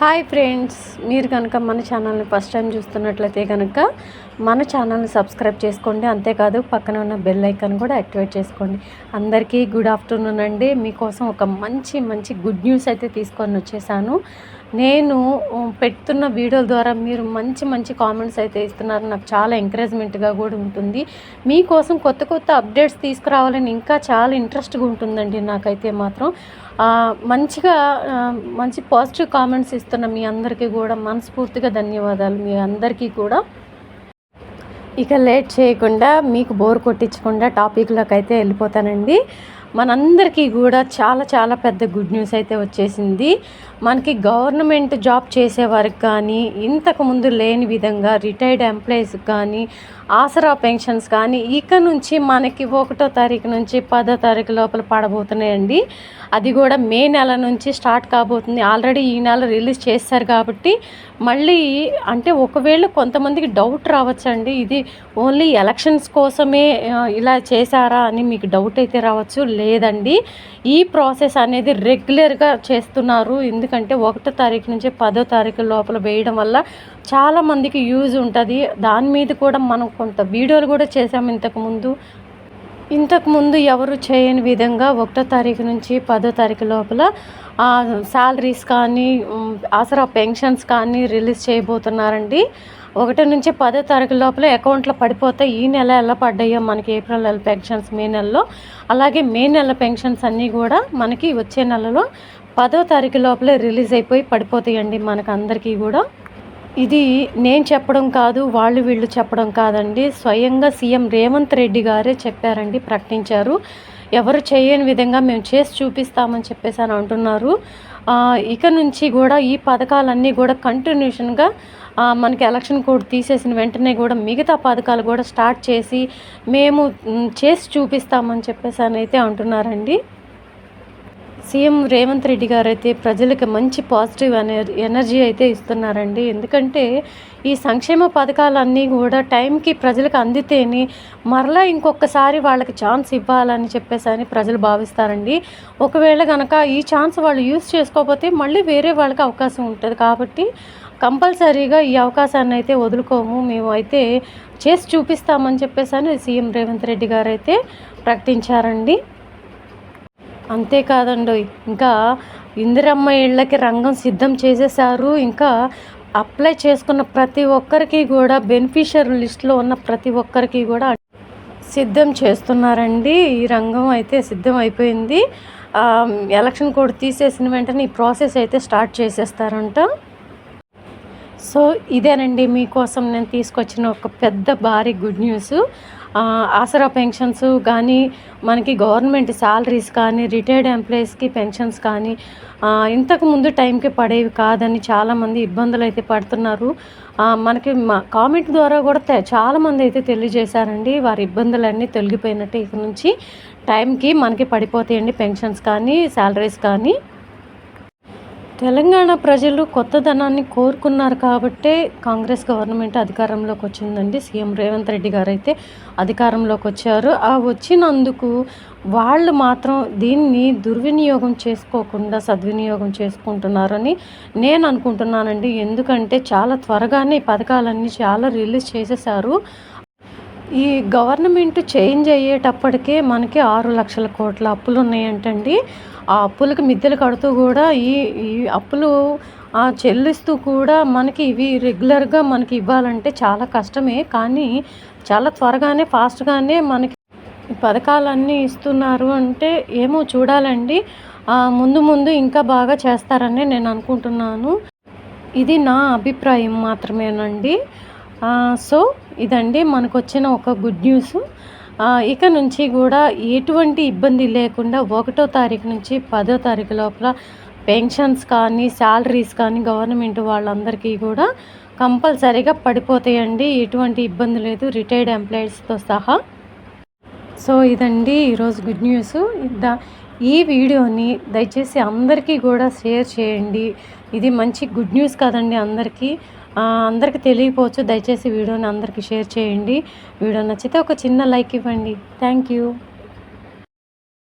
Hi friends మీరు కనుక మన ఛానల్ని ఫస్ట్ టైం చూస్తున్నట్లయితే కనుక మన ఛానల్ని సబ్స్క్రైబ్ చేసుకోండి. అంతేకాదు పక్కన ఉన్న బెల్ ఐకాన్ కూడా యాక్టివేట్ చేసుకోండి. అందరికీ గుడ్ ఆఫ్టర్నూన్ అండి. మీకోసం ఒక మంచి మంచి గుడ్ న్యూస్ అయితే తీసుకొని వచ్చేసాను. నేను పెడుతున్న వీడియోల ద్వారా మీరు మంచి మంచి కామెంట్స్ అయితే ఇస్తున్నారు. నాకు చాలా ఎంకరేజ్మెంట్గా కూడా ఉంటుంది. మీకోసం కొత్త కొత్త అప్డేట్స్ తీసుకురావాలని ఇంకా చాలా ఇంట్రెస్ట్గా ఉంటుందండి నాకైతే మాత్రం. మంచిగా మంచి పాజిటివ్ కామెంట్స్ ఇస్తున్న మీ అందరికీ కూడా మనస్ఫూర్తిగా ధన్యవాదాలు. మీ అందరికీ కూడా. ఇక లేట్ చేయకుండా మీకు బోర్ కొట్టించకుండా టాపిక్లోకి అయితే వెళ్ళిపోతానండి. మనందరికీ కూడా చాలా చాలా పెద్ద గుడ్ న్యూస్ అయితే వచ్చేసింది. మనకి గవర్నమెంట్ జాబ్ చేసేవారికి కానీ ఇంతకుముందు లేని విధంగా రిటైర్డ్ ఎంప్లాయీస్కి కానీ ఆసరా పెన్షన్స్ కానీ ఇక నుంచి మనకి ఒకటో తారీఖు నుంచి పదో తారీఖు లోపల పడబోతున్నాయండి. అది కూడా మే నెల నుంచి స్టార్ట్ కాబోతుంది. ఆల్రెడీ ఈ నెల రిలీజ్ చేస్తారు కాబట్టి మళ్ళీ అంటే ఒకవేళ కొంతమందికి డౌట్ రావచ్చండి. ఇది ఓన్లీ ఎలక్షన్స్ కోసమే ఇలా చేశారా అని మీకు డౌట్ అయితే రావచ్చు. లేదండి. ఈ ప్రాసెస్ అనేది రెగ్యులర్గా చేస్తున్నారు. ఎందుకంటే ఒకటో తారీఖు నుంచి పదో తారీఖు లోపల వేయడం వల్ల చాలామందికి యూజ్ ఉంటుంది. దాని మీద కూడా మనం కొంత వీడియోలు కూడా చేసాము ఇంతకుముందు ఇంతకుముందు ఎవరు చేయని విధంగా ఒకటో తారీఖు నుంచి పదో తారీఖు లోపల శాలరీస్ కానీ ఆసరా పెన్షన్స్ కానీ రిలీజ్ చేయబోతున్నారండి. ఒకటి నుంచి పదో తారీఖు లోపల అకౌంట్లో పడిపోతే ఈ నెల ఎలా పడ్డాయో మనకి ఏప్రిల్ నెల పెన్షన్స్ మే నెలలో. అలాగే మే నెల పెన్షన్స్ అన్నీ కూడా మనకి వచ్చే నెలలో పదో తారీఖు లోపలే రిలీజ్ అయిపోయి పడిపోతాయండి మనకు అందరికీ కూడా. ఇది నేను చెప్పడం కాదు వాళ్ళు వీళ్ళు చెప్పడం కాదండి. స్వయంగా సీఎం రేవంత్ రెడ్డి గారే చెప్పారండి ప్రకటించారు. ఎవరు చేయని విధంగా మేము చేసి చూపిస్తామని చెప్పేసి అని అంటున్నారు. ఇక నుంచి కూడా ఈ పథకాలన్నీ కూడా కంటిన్యూషన్గా మనకి ఎలక్షన్ కోడ్ తీసేసిన వెంటనే కూడా మిగతా పథకాలు కూడా స్టార్ట్ చేసి మేము చేసి చూపిస్తామని చెప్పేసి అని అయితే అంటున్నారండి. సీఎం రేవంత్ రెడ్డి గారు అయితే ప్రజలకు మంచి పాజిటివ్ ఎనర్జీ అయితే ఇస్తున్నారండి. ఎందుకంటే ఈ సంక్షేమ పథకాలన్నీ కూడా టైంకి ప్రజలకు అందితేనే మరలా ఇంకొకసారి వాళ్ళకి ఛాన్స్ ఇవ్వాలని చెప్పేసి అని ప్రజలు భావిస్తారండి. ఒకవేళ కనుక ఈ ఛాన్స్ వాళ్ళు యూస్ చేసుకోకపోతే మళ్ళీ వేరే వాళ్ళకి అవకాశం ఉంటుంది. కాబట్టి కంపల్సరీగా ఈ అవకాశాన్ని అయితే వదులుకోము. మేము అయితే చేసి చూపిస్తామని చెప్పేసి అని సీఎం రేవంత్ రెడ్డి గారు అయితే ప్రకటించారండి. అంతేకాదండి ఇంకా ఇందిరమ్మ ఇళ్ళకి రంగం సిద్ధం చేసేసారు ఇంకా అప్లై చేసుకున్న ప్రతి ఒక్కరికి కూడా బెనిఫిషియర్ లిస్ట్లో ఉన్న ప్రతి ఒక్కరికి కూడా సిద్ధం చేస్తున్నారండి. ఈ రంగం అయితే సిద్ధం అయిపోయింది. ఎలక్షన్ కోడ్ తీసేసిన వెంటనే ఈ ప్రాసెస్ అయితే స్టార్ట్ చేసేస్తారంట. సో ఇదేనండి మీకోసం నేను తీసుకొచ్చిన ఒక పెద్ద భారీ గుడ్ న్యూస్. ఆసరా పెన్షన్స్ కానీ మనకి గవర్నమెంట్ శాలరీస్ కానీ రిటైర్డ్ ఎంప్లాయీస్కి పెన్షన్స్ కానీ ఇంతకు ముందు టైంకి పడేవి కాదని చాలామంది ఇబ్బందులు అయితే పడుతున్నారు మనకి మా కామెంట్ ద్వారా కూడా చాలామంది అయితే తెలియజేశారండి వారి ఇబ్బందులన్నీ తొలగిపోయినట్టు ఇక నుంచి టైంకి మనకి పడిపోతాయండి పెన్షన్స్ కానీ శాలరీస్ కానీ. తెలంగాణ ప్రజలు కొత్త ధనాన్ని కోరుకున్నారు కాబట్టే కాంగ్రెస్ గవర్నమెంట్ అధికారంలోకి వచ్చిందండి. సీఎం రేవంత్ రెడ్డి గారు అయితే అధికారంలోకి వచ్చారు. ఆ వచ్చినందుకు వాళ్ళు మాత్రం దీన్ని దుర్వినియోగం చేసుకోకుండా సద్వినియోగం చేసుకుంటున్నారని నేను అనుకుంటున్నానండి. ఎందుకంటే చాలా త్వరగానే పథకాలన్నీ చాలా రిలీజ్ చేసేసారు ఈ గవర్నమెంట్ చేంజ్ అయ్యేటప్పటికే మనకి ఆరు లక్షల కోట్ల అప్పులు ఉన్నాయంటండి. ఆ అప్పులకు మిద్దెలు కడుతూ కూడా ఈ ఈ అప్పులు చెల్లిస్తూ కూడా మనకి ఇవి రెగ్యులర్గా మనకి ఇవ్వాలంటే చాలా కష్టమే. కానీ చాలా త్వరగానే ఫాస్ట్గానే మనకి పథకాలన్నీ ఇస్తున్నారు అంటే ఏమో చూడాలండి. ముందు ముందు ఇంకా బాగా చేస్తారని నేను అనుకుంటున్నాను. ఇది నా అభిప్రాయం మాత్రమేనండి. సో ఇదండి మనకు వచ్చిన ఒక గుడ్ న్యూస్. ఇక నుంచి కూడా ఎటువంటి ఇబ్బంది లేకుండా ఒకటో తారీఖు నుంచి పదో తారీఖు లోపల పెన్షన్స్ కానీ శాలరీస్ కానీ గవర్నమెంట్ వాళ్ళందరికీ కూడా కంపల్సరీగా పడిపోతాయండి. ఎటువంటి ఇబ్బంది లేదు. రిటైర్డ్ ఎంప్లాయీస్తో సహా. సో ఇదండి ఈరోజు గుడ్ న్యూస్. దా ఈ వీడియోని దయచేసి అందరికీ కూడా షేర్ చేయండి. ఇది మంచి గుడ్ న్యూస్ కదండి అందరికీ. అందరికీ తెలియకపోవచ్చు దయచేసి వీడియోని అందరికీ షేర్ చేయండి. వీడియో నచ్చితే ఒక చిన్న లైక్ ఇవ్వండి. Thank you